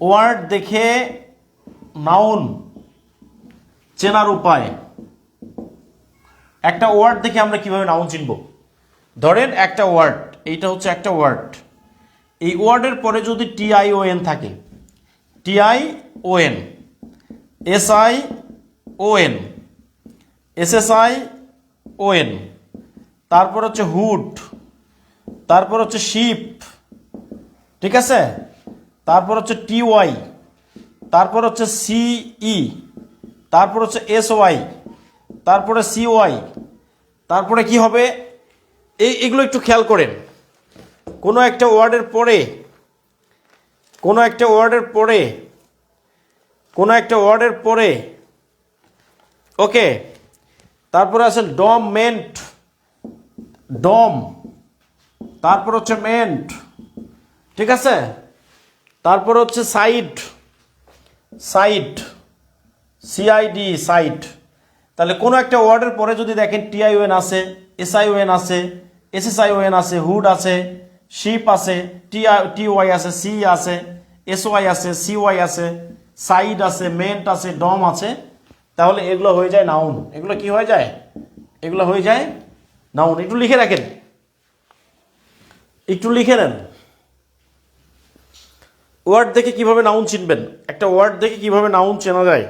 Word দেখে noun চেনার উপায়। একটা ওয়ার্ড দেখে আমরা কীভাবে নাউন চিনব? ধরেন একটা ওয়ার্ড, এইটা হচ্ছে একটা ওয়ার্ড। এই ওয়ার্ডের পরে যদি টিআই ও এন থাকে T I O N, S I O N, S S I O N, তারপর হচ্ছে হুড, তারপর হচ্ছে শিপ, ঠিক আছে? তারপর হচ্ছে টি ওয়াই, তারপর হচ্ছে সিই তারপর হচ্ছে এস ওয়াই, তারপরে সি ওয়াই, তারপরে কি হবে? এই এগুলো একটু খেয়াল করেন। কোনো একটা ওয়ার্ডের পরে, কোনো একটা ওয়ার্ডের পরে, কোনো একটা ওয়ার্ডের পরে, ওকে, তারপরে আছে ডম মেন্ট ডম, তারপর হচ্ছে মেন্ট, ঠিক আছে? তারপর হচ্ছে সাইড সাইড সিআইডি সাইড। তাহলে কোনো একটা ওয়ার্ডের পরে যদি দেখেন টিআইওএন আছে এসআইওএন আছে এসএসআইওএন আছে, হুড আছে, শিপ আছে টিআই টিওয়াই আছে সি আছে এসওয়াই আছে সিওয়াই আছে, সাইড আছে, মেন্ট আছে, ডম আছে, তাহলে এগুলো হয়ে যায় নাউন। এগুলো কি হয়ে যায়? এগুলো হয়ে যায় নাউন। একটু লিখে রাখেন। একটু লিখে নেন। ওয়ার্ড দেখে কীভাবে নাউন চিনবেন? একটা ওয়ার্ড দেখে কীভাবে নাউন চেনা যায়?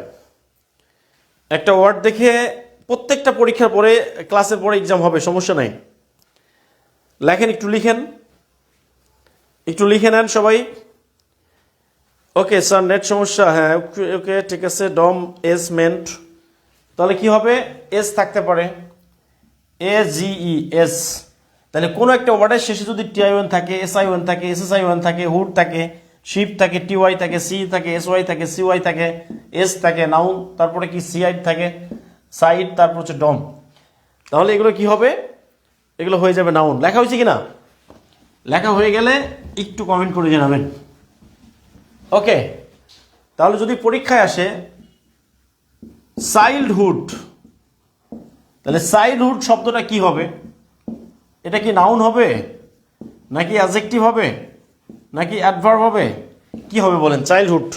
একটা ওয়ার্ড দেখে প্রত্যেকটা পরীক্ষার পরে, ক্লাসের পরে এক্সাম হবে, সমস্যা নাই। লেখেন, একটু লিখেন। একটু লিখে নেন সবাই। ওকে, স্যার, নেট সমস্যা হ্যাঁ ওকে ঠিক আছে, ডম, এস, মেন্ট। তাহলে কি হবে? এস থাকতে পারে। A G E S. তাহলে কোনো একটা ওয়ার্ডের শেষে যদি টিআইওএন থাকে, এস আই ওয়ান থাকে, এস এস আই ওয়ান থাকে, হুড থাকে শিপ থাকে টিওয়াই থাকে, সি থাকে, এস ওয়াই থাকে, সি ওয়াই থাকে, এস থাকে, নাউন, তারপরে কি সিআইড থাকে সাইড তারপর হচ্ছে ডম। তাহলে এগুলো কি হবে? এগুলো হয়ে যাবে নাউন। লেখা হয়েছে কি না লেখা হয়ে গেলে একটু কমেন্ট করে জানাবেন। ওকে, তাহলে যদি পরীক্ষায় আসে চাইল্ডহুড তাহলে চাইল্ডহুড শব্দটা কি হবে? এটা কি নাউন হবে? নাকি অ্যাজেক্টিভ হবে? নাকি অ্যাডভার্ব হবে? কি হবে বলেন? চাইল্ডহুড